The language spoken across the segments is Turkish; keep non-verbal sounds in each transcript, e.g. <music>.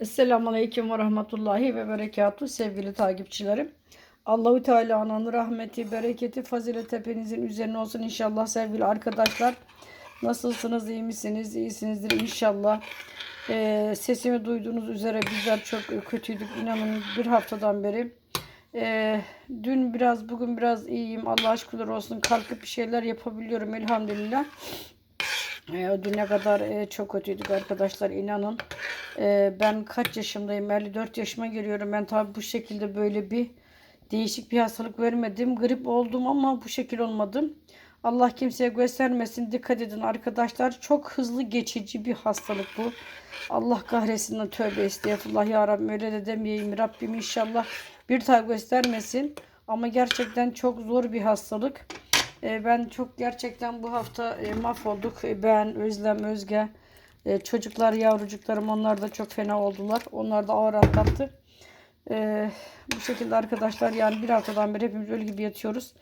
Esselamu Aleyküm ve Rahmetullahi ve Berekatuhu sevgili takipçilerim. Allahu Teala'nın rahmeti, bereketi, fazilet hepinizin üzerine olsun inşallah sevgili arkadaşlar. Nasılsınız, iyi misiniz, iyisinizdir inşallah. Ee, sesimi duyduğunuz üzere bizler çok kötüydük. İnanın bir haftadan beri. Ee, dün biraz, bugün biraz iyiyim. Allah aşkına olsun. Kalkıp bir şeyler yapabiliyorum elhamdülillah. E, düne kadar e, çok kötüydük arkadaşlar inanın. E, ben kaç yaşımdayım? 54 yaşıma giriyorum. Ben tabi bu şekilde böyle bir değişik bir hastalık vermedim. Grip oldum ama bu şekil olmadım. Allah kimseye göstermesin. Dikkat edin arkadaşlar. Çok hızlı geçici bir hastalık bu. Allah kahretsin. Tövbe estağfurullah ya Rabbim öyle de demeyeyim. Rabbim inşallah bir daha göstermesin. Ama gerçekten çok zor bir hastalık. E, ben çok gerçekten bu hafta e, mahvolduk. E, ben, Özlem, Özge, e, çocuklar, yavrucuklarım onlar da çok fena oldular. Onlar da ağır atlattı. E, bu şekilde arkadaşlar yani bir haftadan beri hepimiz ölü gibi yatıyoruz.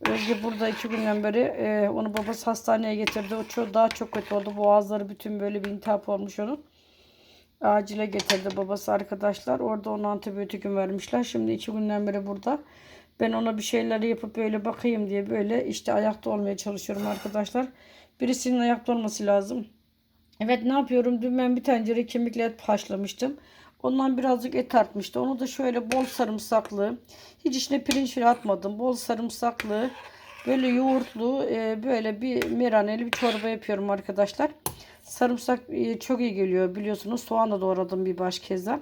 Özge burada iki günden beri e, onu babası hastaneye getirdi. O çok, daha çok kötü oldu. Boğazları bütün böyle bir intihap olmuş onun. Acile getirdi babası arkadaşlar. Orada ona antibiyotik vermişler. Şimdi iki günden beri burada. Ben ona bir şeyler yapıp böyle bakayım diye böyle işte ayakta olmaya çalışıyorum arkadaşlar. Birisinin ayakta olması lazım. Evet ne yapıyorum? Dün ben bir tencere kemikli et haşlamıştım. Ondan birazcık et artmıştı. Onu da şöyle bol sarımsaklı. Hiç içine pirinç bile atmadım. Bol sarımsaklı. Böyle yoğurtlu e, böyle bir meraneli bir çorba yapıyorum arkadaşlar. Sarımsak e, çok iyi geliyor biliyorsunuz. Soğan da doğradım bir baş kezden.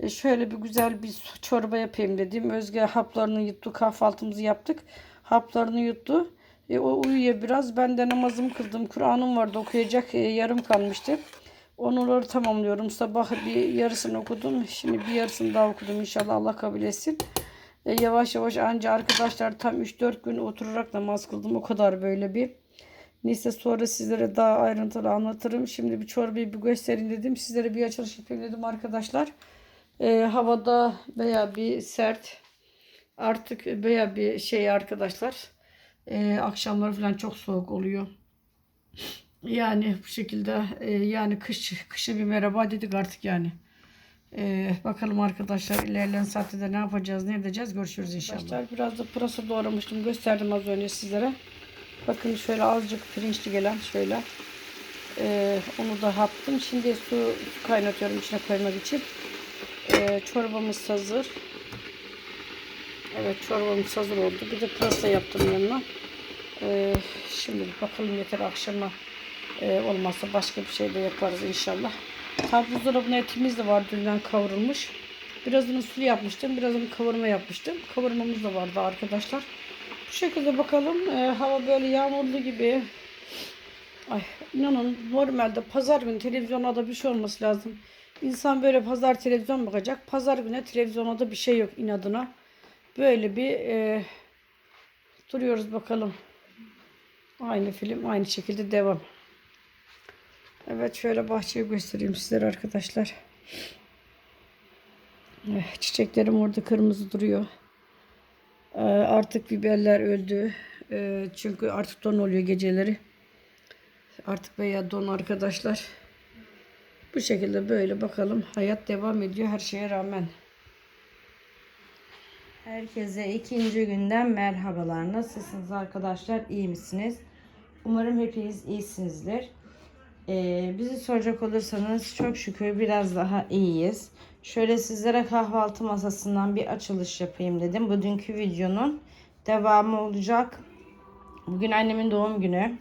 E, şöyle bir güzel bir çorba yapayım dedim. Özge haplarını yuttu. Kahvaltımızı yaptık. Haplarını yuttu. E, o uyuyor biraz. Ben de namazımı kıldım. Kur'an'ım vardı okuyacak. E, yarım kalmıştı. Onları tamamlıyorum. Sabah bir yarısını okudum. Şimdi bir yarısını daha okudum. İnşallah Allah kabul etsin. E, yavaş yavaş anca arkadaşlar tam 3-4 gün oturarak namaz kıldım. O kadar böyle bir. Neyse sonra sizlere daha ayrıntılı anlatırım. Şimdi bir çorbayı bir göstereyim dedim. Sizlere bir açılış yapayım dedim arkadaşlar. E, havada veya bir sert artık veya bir şey arkadaşlar. E, akşamları falan çok soğuk oluyor. Yani bu şekilde e, yani kış kışa bir merhaba dedik artık yani. E, bakalım arkadaşlar ilerleyen saatte de ne yapacağız ne edeceğiz görüşürüz inşallah. Arkadaşlar biraz da pırasa doğramıştım gösterdim az önce sizlere. Bakın şöyle azıcık pirinçli gelen şöyle. E, onu da attım. Şimdi su kaynatıyorum içine koymak için. E, çorbamız hazır. Evet çorbamız hazır oldu. Bir de pırasa yaptım yanına. E, şimdi bakalım yeter akşama e, olmazsa başka bir şey de yaparız inşallah. Tabi buzdolabına etimiz de var dünden kavrulmuş. Birazını sulu yapmıştım. Birazını kavurma yapmıştım. Kavurmamız da vardı arkadaşlar. Bu şekilde bakalım. E, hava böyle yağmurlu gibi. Ay inanın normalde pazar günü televizyona da bir şey olması lazım. İnsan böyle pazar televizyon bakacak. Pazar günü televizyona da bir şey yok inadına. Böyle bir e, duruyoruz bakalım. Aynı film aynı şekilde devam. Evet şöyle bahçeyi göstereyim sizlere arkadaşlar. Eh, Çiçeklerim orada kırmızı duruyor. Ee, Artık biberler öldü. Ee, Çünkü artık don oluyor geceleri. Artık veya don arkadaşlar. Bu şekilde böyle bakalım. Hayat devam ediyor her şeye rağmen. Herkese ikinci günden merhabalar. Nasılsınız arkadaşlar? İyi misiniz? Umarım hepiniz iyisinizdir. Ee, bizi soracak olursanız çok şükür biraz daha iyiyiz. Şöyle sizlere kahvaltı masasından bir açılış yapayım dedim. Bugünkü videonun devamı olacak. Bugün annemin doğum günü.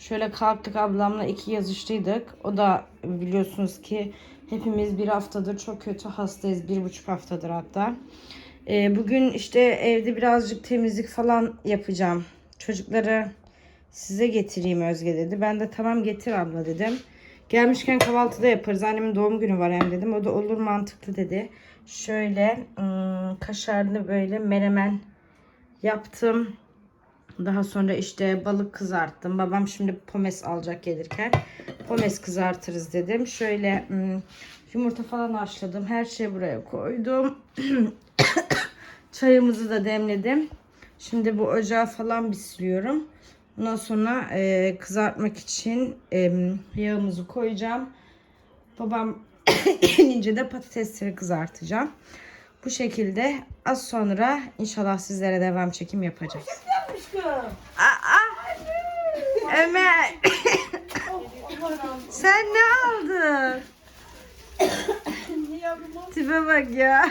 Şöyle kalktık ablamla iki yazıştıydık. O da biliyorsunuz ki hepimiz bir haftadır çok kötü hastayız. Bir buçuk haftadır hatta. Ee, bugün işte evde birazcık temizlik falan yapacağım. Çocukları size getireyim Özge dedi. Ben de tamam getir abla dedim. Gelmişken kahvaltıda yaparız. Annemin doğum günü var hem dedim. O da olur mantıklı dedi. Şöyle ım, kaşarlı böyle menemen yaptım. Daha sonra işte balık kızarttım. Babam şimdi pomes alacak gelirken. Pomes kızartırız dedim. Şöyle ım, yumurta falan haşladım. Her şeyi buraya koydum. <coughs> Çayımızı da demledim. Şimdi bu ocağı falan bir siliyorum. Ondan sonra e, kızartmak için e, yağımızı koyacağım. Babam <coughs> inince de patatesleri kızartacağım. Bu şekilde az sonra inşallah sizlere devam çekim yapacağız. Aa, Ömer <coughs> sen ne aldın? Tipe bak ya.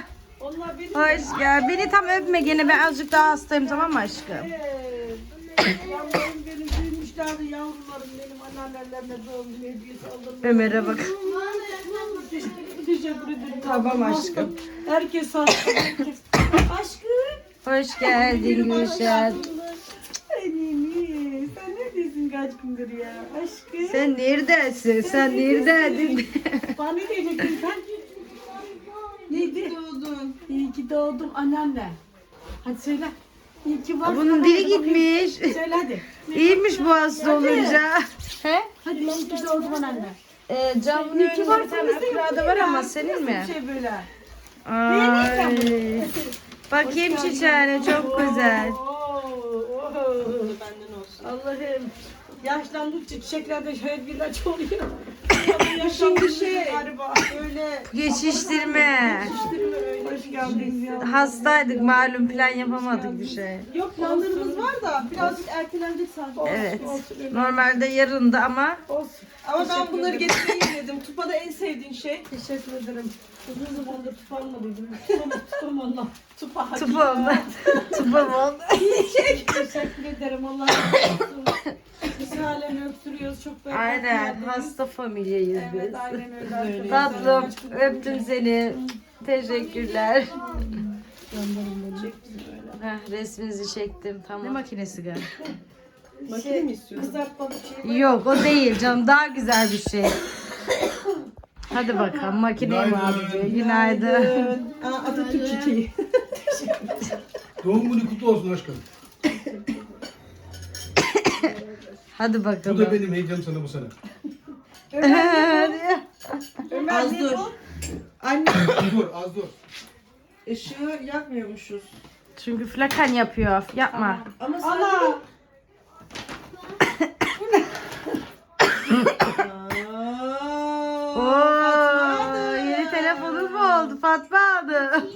Hoş gel. Beni tam öpme gene ben azıcık daha hastayım tamam mı aşkım? yavrularım benim büyümüşlerdi yavrularım benim anneannelerine doğum günü hediyesi aldım. Ömer'e bak. Teşekkür ederim. Tamam aşkım. Herkes hasta. Herkes. Aşkım. Hoş geldin Gülşen. Kaç gündür ya? Aşkım. Sen neredesin? Sen neredesin? Bana ne diyecektin sen? Neydi? Doğdun. İyi ki doğdum anneanne. Hadi söyle. İyi ki varsın. Bunun dili gitmiş. Söyle hadi. <laughs> İyiymiş bu hasta olunca. He? Hadi iyi ki doğdum anneanne. Ee, camın İyi ki önünde bir varsın. tane var ama senin mi? Bir şey böyle. Ay. Bakayım çiçeğine çok güzel. Benden olsun. Allah'ım. Yaşlandıkça çiçeklerde şöyle bir ilaç oluyor. <laughs> Şimdi şey galiba böyle Geçiştirme. Değiştirme Hastaydık malum plan yapamadık bir şey. Yok planlarımız var da birazcık ertelenecek sanki. Evet. Normalde yarındı ama Olsun. Ama ben bunları getireyim <laughs> dedim. Tupa'da en sevdiğin şey. Teşekkür ederim. Uzun zamandır tup almadıydım. Tutam Allah. <laughs> Tupa. tupa oldu. <laughs> tupa mı oldu? Teşekkür ederim. Allah razı olsun. Biz halen öksürüyoruz. Çok berbat Aynen geldiniz. hasta familyeyiz Evet biz. aynen öyle. arkadaşlar. Tatlım öptüm seni. Teşekkürler. Gönderin beni. Heh, resminizi çektim tamam. Ne makinesi galiba? Makine mi istiyorsun? Şey. Yok o değil canım daha güzel bir şey. Hadi bakalım makine mi Günaydın. abi? Günaydın. Aa, Atatürk çiçeği. Doğum günü kutlu olsun aşkım. Hadi Bu bakalım. da benim hediyem sana bu sene. Ömer Az dur. bu? Anne dur az dur. Işığı yakmıyormuşuz. Çünkü flakan yapıyor. Yapma. Ama sadece... Ana. Aa, <coughs> Oo, yeni telefonun mu oldu Fatma Hanım? <laughs>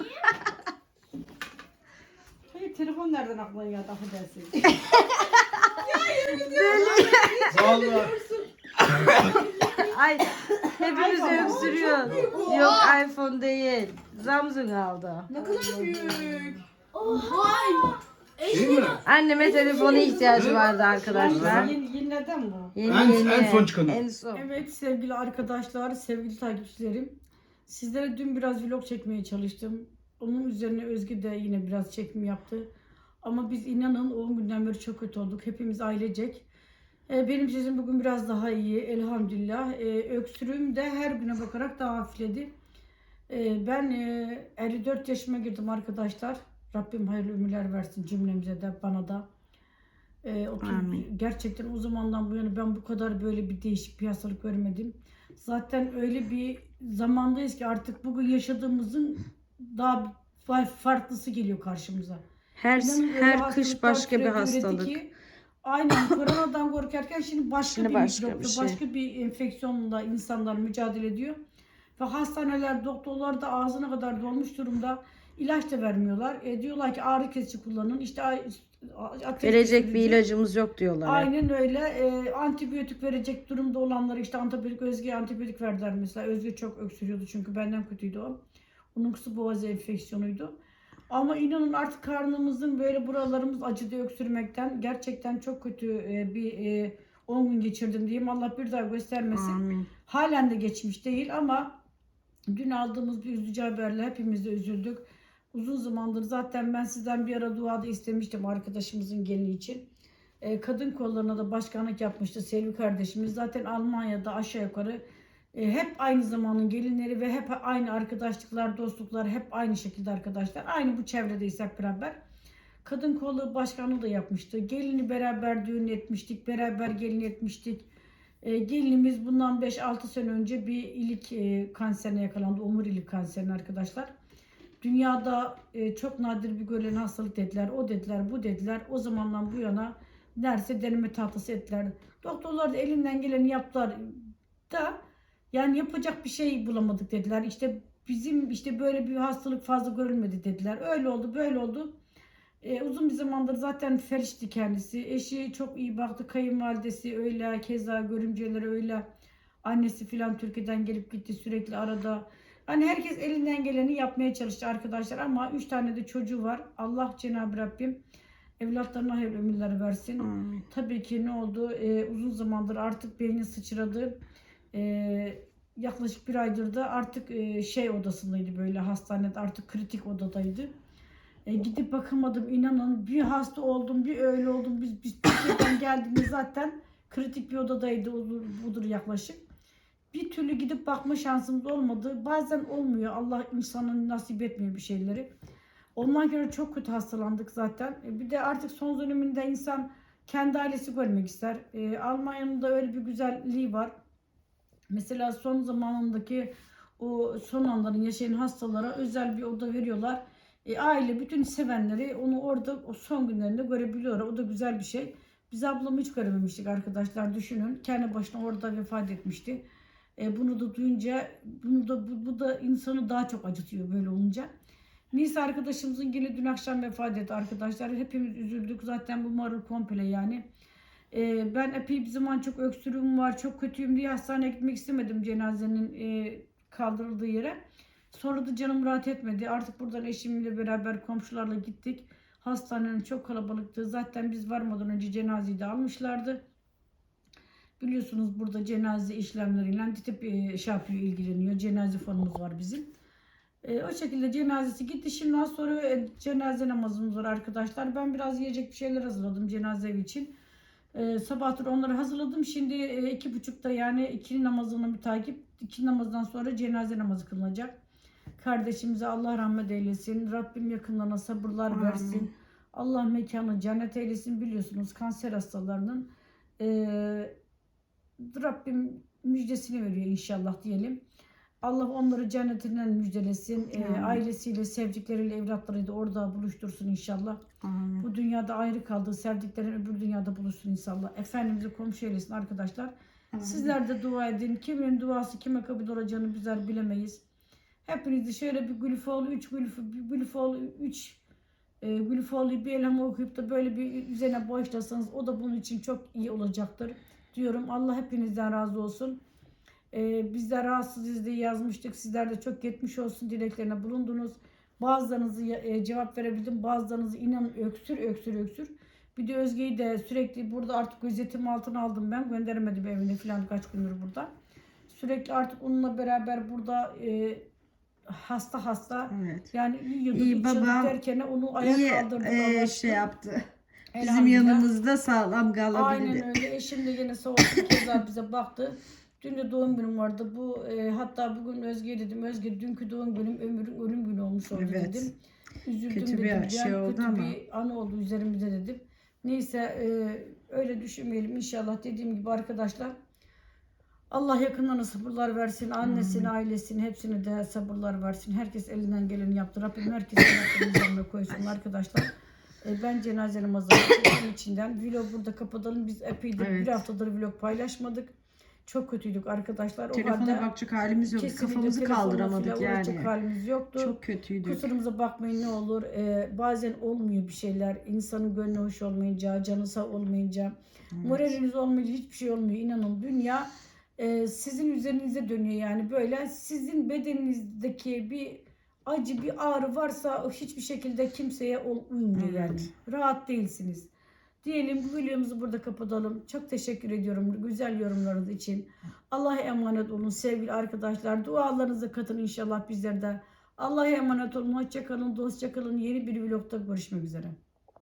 Hayır telefon nereden aklına geldi affedersin. <laughs> Vallahi. Ay hepimiz öksürüyor. Yok iPhone değil. Samsung aldı. Ne kadar büyük. Değil mi? Anneme telefona ihtiyacı vardı arkadaşlar. Yeni, yeni neden bu? Yeni En- yeni. en son çıkanı. En son. Evet sevgili arkadaşlar, sevgili takipçilerim. Sizlere dün biraz vlog çekmeye çalıştım. Onun üzerine Özgü de yine biraz çekim yaptı. Ama biz inanın 10 günden beri çok kötü olduk. Hepimiz ailecek. Ee, Benim sesim bugün biraz daha iyi elhamdülillah. Ee, Öksürüğüm de her güne bakarak daha hafifledi. Ee, Ben e, 54 yaşıma girdim arkadaşlar. Rabbim hayırlı ömürler versin cümlemize de bana da. Ee, Amin. gerçekten o zamandan bu yana ben bu kadar böyle bir değişik bir hastalık görmedim. Zaten öyle bir zamandayız ki artık bugün yaşadığımızın daha fa- farklısı geliyor karşımıza. Her İnanın her kış başka bir hastalık. ki, aynen koronadan korkarken şimdi başka Şimdi bir başka mikropla, bir şey. başka bir enfeksiyonla insanlar mücadele ediyor. Ve hastaneler, doktorlar da ağzına kadar dolmuş durumda. İlaç da vermiyorlar. E, diyorlar ki ağrı kesici kullanın. İşte ateş Verecek bir ilacımız yok diyorlar. Aynen öyle. E, antibiyotik verecek durumda olanlara işte antibiyotik Özge'ye antibiyotik verdiler mesela. Özge çok öksürüyordu çünkü benden kötüydü o. Onun kısa boğaz enfeksiyonuydu. Ama inanın artık karnımızın böyle buralarımız acıdı öksürmekten. Gerçekten çok kötü e, bir e, 10 gün geçirdim diyeyim. Allah bir daha göstermesin. Amin. Halen de geçmiş değil ama dün aldığımız bir üzücü haberle hepimiz de üzüldük. Uzun zamandır zaten ben sizden bir ara duada istemiştim arkadaşımızın gelini için. Ee, kadın kollarına da başkanlık yapmıştı Selvi kardeşimiz. Zaten Almanya'da aşağı yukarı e, hep aynı zamanın gelinleri ve hep aynı arkadaşlıklar, dostluklar hep aynı şekilde arkadaşlar. Aynı bu çevredeyiz hep beraber. Kadın kolu başkanlığı da yapmıştı. Gelini beraber düğün etmiştik. Beraber gelin etmiştik. E, gelinimiz bundan 5-6 sene önce bir ilik e, kanserine yakalandı. Omurilik kanserine arkadaşlar. Dünyada e, çok nadir bir görülen hastalık dediler. O dediler, bu dediler. O zamandan bu yana derse deneme tahtası ettiler. Doktorlar da elinden geleni yaptılar da Yani yapacak bir şey bulamadık dediler. İşte bizim işte böyle bir hastalık fazla görülmedi dediler. Öyle oldu böyle oldu. Ee, uzun bir zamandır zaten felçti kendisi. Eşi çok iyi baktı. Kayınvalidesi öyle. Keza görümceleri öyle. Annesi filan Türkiye'den gelip gitti sürekli arada. Hani herkes elinden geleni yapmaya çalıştı arkadaşlar ama üç tane de çocuğu var. Allah Cenab-ı Rabbim evlatlarına hayırlı ömürler versin. Amin. Tabii ki ne oldu? Ee, uzun zamandır artık beyni sıçradı. Ee, yaklaşık bir aydır da artık e, şey odasındaydı böyle hastanede artık kritik odadaydı. E, gidip bakamadım inanın bir hasta oldum bir öyle oldum biz biz Türkiye'den geldiğimiz zaten kritik bir odadaydı odur, budur yaklaşık. Bir türlü gidip bakma şansımız olmadı. Bazen olmuyor. Allah insanın nasip etmiyor bir şeyleri. Ondan sonra çok kötü hastalandık zaten. E, Bir de artık son döneminde insan kendi ailesi görmek ister. E, Almanya'nın da öyle bir güzelliği var. Mesela son zamanındaki o son anların yaşayan hastalara özel bir oda veriyorlar. E, aile bütün sevenleri onu orada o son günlerinde görebiliyorlar. O da güzel bir şey. Biz ablamı hiç görememiştik arkadaşlar düşünün. Kendi başına orada vefat etmişti. E, bunu da duyunca bunu da bu, bu da insanı daha çok acıtıyor böyle olunca. Nisa arkadaşımızın yine dün akşam vefat etti arkadaşlar. Hepimiz üzüldük. Zaten bu marul komple yani. Ee, ben epey bir zaman çok öksürüğüm var, çok kötüyüm diye hastaneye gitmek istemedim cenazenin e, kaldırıldığı yere. Sonra da canım rahat etmedi. Artık buradan eşimle beraber komşularla gittik. Hastanenin çok kalabalıktı. Zaten biz varmadan önce cenazeyi de almışlardı. Biliyorsunuz burada cenaze işlemleriyle DİTİP e, şey yapıyor, ilgileniyor. Cenaze fonumuz var bizim. E, o şekilde cenazesi gitti. Şimdi az sonra e, cenaze namazımız var arkadaşlar. Ben biraz yiyecek bir şeyler hazırladım cenaze için. E, sabahtır onları hazırladım. Şimdi e, iki buçukta yani ikili namazını bir takip. İki namazdan sonra cenaze namazı kılınacak. Kardeşimize Allah rahmet eylesin. Rabbim yakınlarına sabırlar Amin. versin. Allah mekanı cennet eylesin. Biliyorsunuz kanser hastalarının e, Rabbim müjdesini veriyor inşallah diyelim. Allah onları cennetinden müjdelesin. E, Amin. ailesiyle, sevdikleriyle, evlatlarıyla orada buluştursun inşallah. Amin. Bu dünyada ayrı kaldığı sevdiklerin öbür dünyada buluşsun inşallah. Efendimiz'i komşu eylesin arkadaşlar. Sizler de dua edin. Kimin duası kime kabul olacağını bizler bilemeyiz. Hepinizi şöyle bir Gülüfoğlu 3 Gülüfoğlu 3 e, Gülüfoğlu'yu bir elham okuyup da böyle bir üzerine bağışlasanız o da bunun için çok iyi olacaktır diyorum. Allah hepinizden razı olsun. E, bizler rahatsızız diye yazmıştık. Sizler de çok geçmiş olsun dileklerine bulundunuz. Bazılarınızı e, cevap verebildim. Bazılarınızı inanın öksür öksür öksür. Bir de Özge'yi de sürekli burada artık gözetim altına aldım ben. Gönderemedim evine falan kaç gündür burada. Sürekli artık onunla beraber burada e, hasta hasta Evet. yani uyuyorduk İyi, babam derken onu ayağa İyi kaldırdık. e, şey yaptı. Bizim yanımızda sağlam kalabildi. Aynen öyle. Eşim de yine sağ olsun keza bize baktı. Dün de doğum günüm vardı. Bu e, hatta bugün Özge'ye dedim. Özge dünkü doğum günüm ömrün ölüm günü olmuş oldu Evet. dedim. Üzüldüm Kötü bir dedim. şey Yani oldu kötü ama. bir anı oldu üzerimizde dedim. Neyse e, öyle düşünmeyelim inşallah dediğim gibi arkadaşlar. Allah yakınlarına sabırlar versin. Annesine, ailesine hepsine de sabırlar versin. Herkes elinden geleni yaptı. Rabbim herkesin üzerine koysun arkadaşlar. E, ben cenaze namazı içinden. Vlog burada kapatalım. Biz epeydir Evet. bir haftadır vlog paylaşmadık. Çok kötüydük arkadaşlar. O Telefona halde bakacak halimiz yok. Kafamızı kaldıramadık yani. halimiz yoktu. Çok kötüydük. Kusurumuza bakmayın ne olur. Ee, bazen olmuyor bir şeyler. İnsanın gönlü hoş olmayınca, canı sağ olmayınca, moraliniz olmayınca hiçbir şey olmuyor. İnanın dünya e, sizin üzerinize dönüyor yani böyle. Sizin bedeninizdeki bir acı, bir ağrı varsa hiçbir şekilde kimseye uymuyor Evet. yani. Rahat değilsiniz. Diyelim bu videomuzu burada kapatalım. Çok teşekkür ediyorum güzel yorumlarınız için. Allah'a emanet olun sevgili arkadaşlar. Dualarınıza katın inşallah bizler de. Allah'a emanet olun. Hoşça kalın, dostça kalın. Yeni bir vlogda görüşmek üzere.